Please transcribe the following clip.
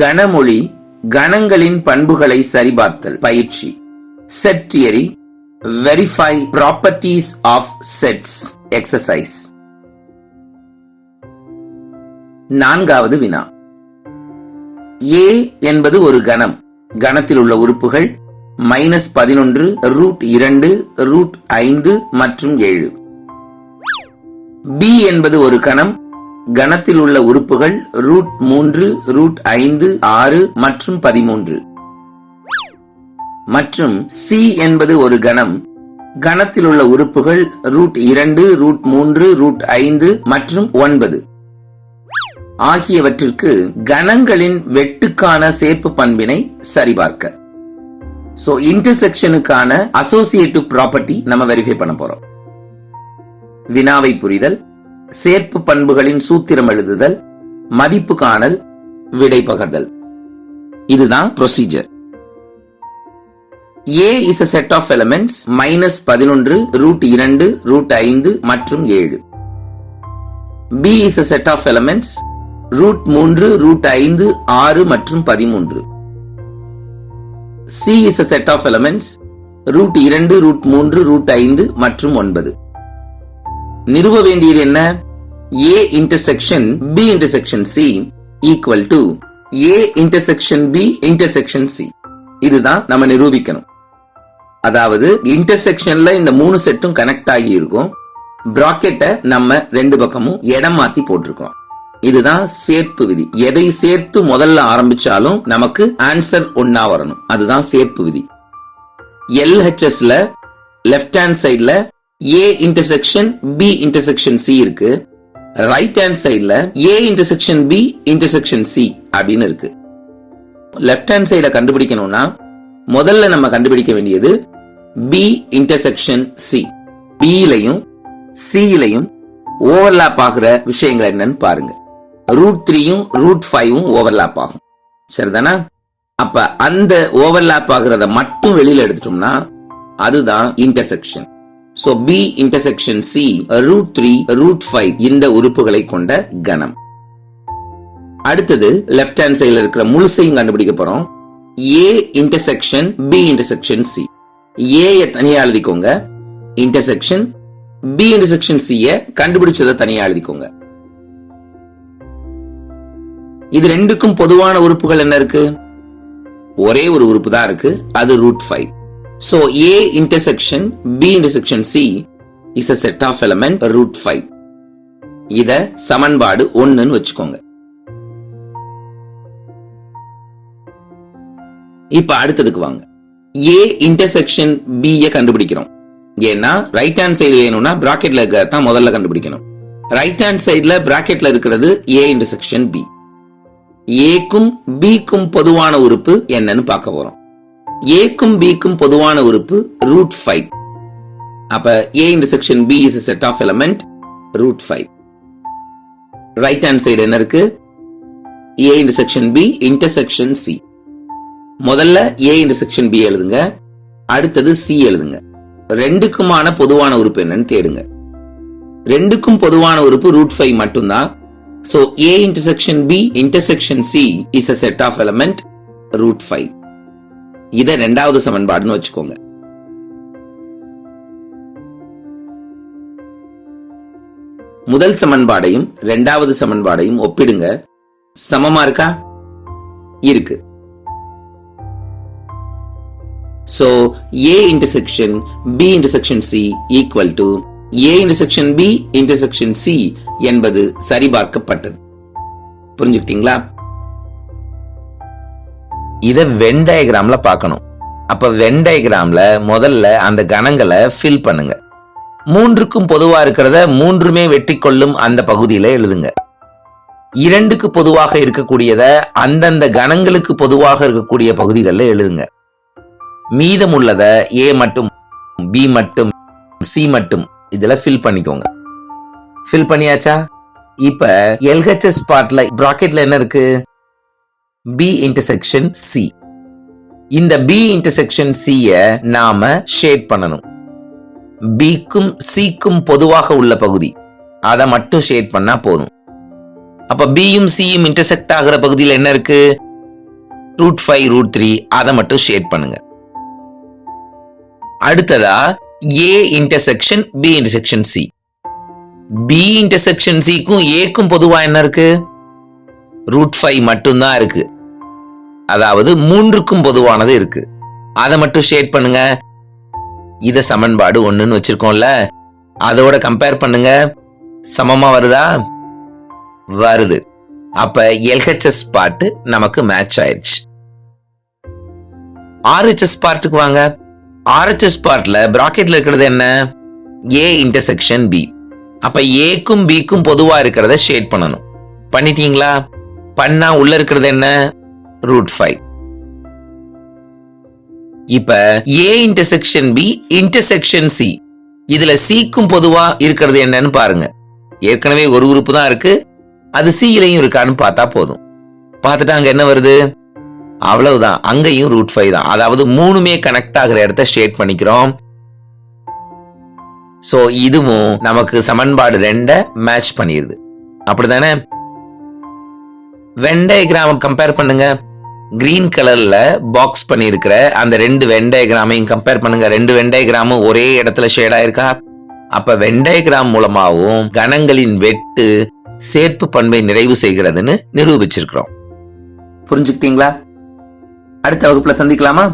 கனமொழி கணங்களின் பண்புகளை சரிபார்த்தல் பயிற்சி. Set theory verify properties of sets exercise நான்காவது வினா. ஏ என்பது ஒரு கணம். கணத்தில் உள்ள உறுப்புகள் மைனஸ் பதினொன்று ரூட் இரண்டு ரூட் ஐந்து மற்றும் ஏழு. பி என்பது ஒரு கணம். கணத்தில் உள்ள உறுப்புகள் ரூட் மூன்று ரூட் ஐந்து ஆறு மற்றும் பதிமூன்று. மற்றும் சி என்பது ஒரு கணம். கணத்தில் உள்ள உறுப்புகள் ரூட் இரண்டு ரூட் மூன்று ரூட் ஐந்து மற்றும் ஒன்பது. ஆகியவற்றிற்கு கணங்களின் வெட்டுக்கான சேர்ப்பு பண்பினை சரிபார்க்க. சோ இன்டர்செக்ஷனுக்கான அசோசியேட்டிவ் ப்ராப்பர்ட்டி நம்ம வெரிஃபை பண்ண போறோம். வினாவை புரிதல். சேர்ப்பு பண்புகளின் சூத்திரம் எழுதுதல் மதிப்பு காணல் விடை பகர்தல். இதுதான் procedure A is a set of elements minus பதினொன்று ரூட் இரண்டு ரூட் ஐந்து மற்றும் ஏழு. B is a set of elements root மூன்று ரூட் ஐந்து ஆறு மற்றும் பதிமூன்று. C is a set of elements root இரண்டு ரூட் மூன்று ரூட் ஐந்து மற்றும் ஒன்பது. நிறுவ வேண்டியது என்ன? A intersection B intersection C equal to A intersection B intersection C இதுதான் நம்ம நிரூபிக்கணும். அதாவது இன்டர்செக்ஷன்ல இந்த மூணு செட்டும் கனெக்ட் ஆகி இருக்கும். பிராக்கெட்டை நம்ம ரெண்டு பக்கமும் இடம் மாத்தி போட்டிருக்கோம் இதுதான் சேர்ப்பு விதி. எதை சேர்த்து முதல்ல ஆரம்பிச்சாலும் நமக்கு ஆன்சர் ஒன்னா வரணும். அதுதான் சேர்ப்பு விதி. எல்ஹெச்எஸ்ல லெஃப்ட் ஹேண்ட் சைட்ல A intersection B intersection C இருக்கு. ரைட் ஹேண்ட் சைடில் A intersection B intersection C அப்படின்னு இருக்கு. லெஃப்ட் ஹேண்ட் சைடை கண்டுபிடிக்கணும்னா முதல்ல நம்ம கண்டுபிடிக்க வேண்டியது பி இன்டர்செக்ஷன் சி பியிலையும் சியிலையும் ஓவர்லாப் ஆகுற விஷயங்கள் என்னன்னு பாருங்க. ரூட் த்ரீயும் ரூட் ஃபைவும் ஓவர்லாப் ஆகும். சரிதானா? அப்ப அந்த ஓவர்லாப் ஆகிறத மட்டும் வெளியில எடுத்துட்டோம்னா அதுதான் intersection so B intersection C root three root five இந்த உறுப்புகளை கொண்ட கணம். அடுத்தது லெஃப்ட் ஹேண்ட் சைடில் இருக்கிற முழுசையும் கண்டுபிடிக்க போறோம். A intersection B intersection C A தனியா எழுதிக்கோங்க. இன்டர்செக்ஷன் பி இன்டர்செக்ஷன் சி கண்டுபிடிச்சதை தனியா எழுதிக்கோங்க. இது ரெண்டுக்கும் பொதுவான உறுப்புகள் என்ன இருக்கு? ஒரே ஒரு உறுப்பு தான் இருக்கு. அது root five So A intersection B intersection C is a set of element root five இத சமன்பாடு ஒன்னுன்னு வச்சுக்கோங்க. இப்ப அடுத்ததுக்கு வாங்க. ஏ இன்டர்செக்ஷன் பி கண்டுபிடிக்கிறோம். ஏன்னா ரைட் ஹேண்ட் சைடு வேணும்னா பிராக்கெட்ல இருக்கிறதான் முதல்ல கண்டுபிடிக்கணும். ரைட் ஹேண்ட் சைடுல பிராக்கெட்ல இருக்கிறது ஏ இன்டர்செக்ஷன் பி ஏக்கும் பிக்கும் பொதுவான உறுப்பு என்னன்னு பார்க்க போறோம். ஏக்கும் பிக்கும் பொதுவான உறுப்பு ரூட் ஃபைவ் அப்ப A intersection B is set of element root five right hand side என்ன இருக்கு? A intersection B intersection C முதல்ல ஏ இன்டர்செக்ஷன் பி எழுதுங்க. அடுத்தது சி எழுதுங்க. ரெண்டுக்குமான பொதுவான உறுப்பு என்னன்னு தேடுங்க. ரெண்டுக்கும் பொதுவான உறுப்பு ரூட் ஃபைவ் மட்டும்தான். So A intersection B intersection C is a set of element root five இத ரெண்டாவது சமன்பாடுன்னு வச்சுக்கோங்க. முதல் சமன்பாடையும் ரெண்டாவது சமன்பாடையும் ஒப்பிடுங்க. சமமா இருக்கா? இருக்கு. So A intersection B intersection C equal to A intersection B intersection C என்பது சரிபார்க்கப்பட்டது. புரிஞ்சுக்கிட்டீங்களா? இதை வென் டயக்ராம்ல பார்க்கணும். அப்ப வென் டயக்ராம்ல முதல்ல அந்த கணங்களை ஃபில் பண்ணுங்க. மூன்றுக்கும் பொதுவா இருக்கிறத மூன்றுமே வெட்டி கொள்ளும் அந்த பகுதியில எழுதுங்க. இரண்டுக்கு பொதுவாக இருக்கக்கூடியத அந்தந்த கணங்களுக்கு பொதுவாக இருக்கக்கூடிய பகுதிகளில் எழுதுங்க. மீதமுள்ளத ஏ மட்டும் பி மட்டும் சி மட்டும் இதில் ஃபில் பண்ணிக்கோங்க. ஃபில் பண்ணியாச்சா? இப்போ எல்ஹெச்எஸ் பார்ட்ல ப்ராக்கெட்ல என்ன இருக்கு? பி இன்டர்செக்ஷன் சி இந்த பி இன்டர்செக்ஷன் சிய நாம ஷேட் பண்ணணும். பிக்கும் சிக்கும் பொதுவாக உள்ள பகுதி. அதை மட்டும் ஷேட் பண்ணா போதும். அப்ப பியும் சியும் இன்டர்செக்ட் ஆகிற பகுதியில் என்ன இருக்கு? ரூட் ஃபைவ் ரூட் த்ரீ அதை மட்டும் ஷேட் பண்ணுங்க. அடுத்ததா A intersection B intersection C B intersection சிக்கும் ஏக்கும் பொதுவா என்ன இருக்கு? ரூட் ஃபைவ் மட்டும்தான் இருக்கு. அதாவது மூன்றுக்கும் பொதுவானது இருக்கு. அதை மட்டும் ஷேட் பண்ணுங்க. இத சமன்பாடு ஒன்றுன்னு வச்சிருக்கோம்ல. அதோட கம்பேர் பண்ணுங்க. சமமா வருதா? வருது. அப்ப எல்ஹெச்எஸ் பார்ட் நமக்கு மேட்ச் ஆயிடுச்சு ஆர்ஹெச்எஸ் பார்ட்டுக்கு வாங்க. ஆர்ஹெச்எஸ் பார்ட்ல பிராக்கெட்ல இருக்கிறது என்ன? ஏ இன்டர்செக்ஷன் பி அப்ப ஏக்கும் பிக்கும் பொதுவா இருக்கிறத ஷேட் பண்ணணும். பண்ணிட்டீங்களா? பண்ணா உள்ள இருக்கிறது என்ன? ரூட் ஃபைவ் இப்ப A intersection B intersection C இதுல சிக்கும் பொதுவா இருக்கிறது என்னன்னு பாருங்க. ஏற்கனவே ஒரு உறுப்பு தான் இருக்கு. அது சியிலையும் இருக்கான்னு பார்த்தா போதும். பார்த்துட்டு அங்க என்ன வருது? அவ்வளவுதான். அங்கேயும் ரூட் ஃபைவ் தான். அதாவது மூணுமே கனெக்ட் ஆகிற இடத்த ஷேட் பண்ணிக்கிறோம். சோ இதுவும் நமக்கு சமன்பாடு ரெண்ட மேட்ச் பண்ணிடுது அப்படிதானே வென் டயக்ராம் கம்பேர் பண்ணுங்க. கிரீன் கலர்ல பாக்ஸ் பண்ணியிருக்கிற அந்த ரெண்டு வென் டயக்ராமையும் கம்பேர் பண்ணுங்க. ரெண்டு வென் டயக்ராமும் ஒரே இடத்துல ஷேட் ஆயிருக்கா? அப்ப வென் டயக்ராம் மூலமாகவும் கணங்களின் வெட்டு சேர்ப்பு பண்பை நிறைவு செய்கிறதுன்னு நிரூபிச்சிருக்கிறோம். புரிஞ்சுக்கிட்டீங்களா? அடுத்த வகுப்புல சந்திக்கலாமா?